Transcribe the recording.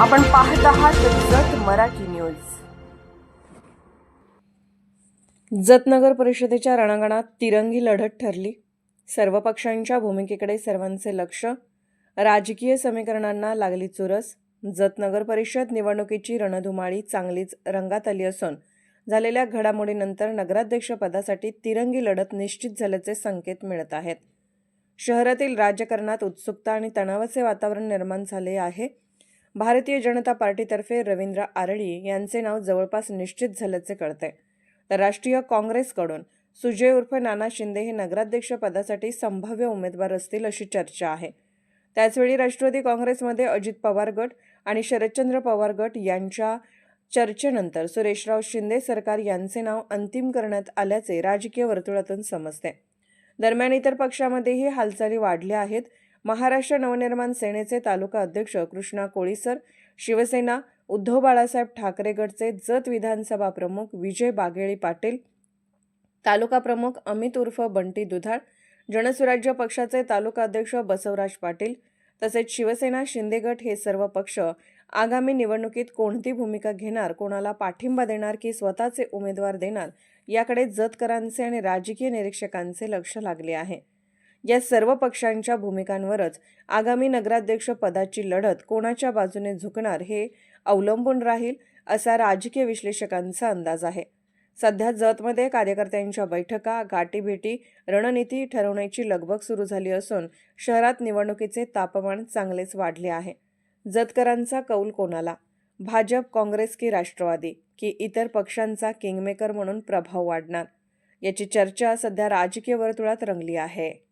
आपण पाहत आहात जत मराठी न्यूज. जतनगर परिषदेच्या रणांगणात तिरंगी लढत ठरली. सर्व पक्षांच्या भूमिकेकडे सर्वांचे लक्ष. राजकीय समीकरणांना लागली चुरस. जतनगर परिषद निवडणुकीची रणधुमाळी चांगलीच रंगात आली असून झालेल्या घडामोडीनंतर नगराध्यक्षपदासाठी तिरंगी लढत निश्चित झाल्याचे संकेत मिळत आहेत. शहरातील राजकारणात उत्सुकता आणि तणावाचे वातावरण निर्माण झाले आहे. भारतीय जनता पार्टीतर्फे रवींद्र आरळी यांचे नाव जवळपास निश्चित झाल्याचे कळते. तर राष्ट्रीय काँग्रेसकडून सुजय उर्फ नाना शिंदे हे नगराध्यक्ष पदासाठी संभाव्य उमेदवार असतील अशी चर्चा आहे. त्याचवेळी राष्ट्रवादी काँग्रेसमध्ये अजित पवार गट आणि शरदचंद्र पवार गट यांच्या चर्चेनंतर सुरेशराव शिंदे सरकार यांचे नाव अंतिम करण्यात आल्याचे राजकीय वर्तुळातून समजते. दरम्यान इतर पक्षामध्येही हालचाली वाढल्या आहेत. महाराष्ट्र नवनिर्माण सेनेचे तालुका अध्यक्ष कृष्णा कोळीसर शिवसेना उद्धव बाळासाहेब ठाकरेगडचे जत विधानसभा प्रमुख विजय बागेळी पाटील तालुका प्रमुख अमित उर्फ बंटी दुधाळ जनसुराज्य पक्षाचे तालुका अध्यक्ष बसवराज पाटील तसेच शिवसेना शिंदेगट हे सर्व पक्ष आगामी निवडणुकीत कोणती भूमिका घेणार कोणाला पाठिंबा देणार की स्वतःचे उमेदवार देणार याकडे जतकरांचे आणि राजकीय निरीक्षकांचे लक्ष लागले आहे. या सर्व पक्षांच्या भूमिकांवरच आगामी नगराध्यक्ष पदाची लढत कोणाच्या बाजूने झुकणार हे अवलंबून राहील असा राजकीय विश्लेषकांचा अंदाज आहे. सध्या जतमध्ये कार्यकर्त्यांच्या बैठका गाठीभेटी रणनीती ठरवण्याची लगबग सुरू झाली असून शहरात निवडणुकीचे तापमान चांगलेच वाढले आहे. जतकरांचा कौल कोणाला? भाजप काँग्रेस की राष्ट्रवादी? की इतर पक्षांचा किंगमेकर म्हणून प्रभाव वाढणार? याची चर्चा सध्या राजकीय वर्तुळात रंगली आहे.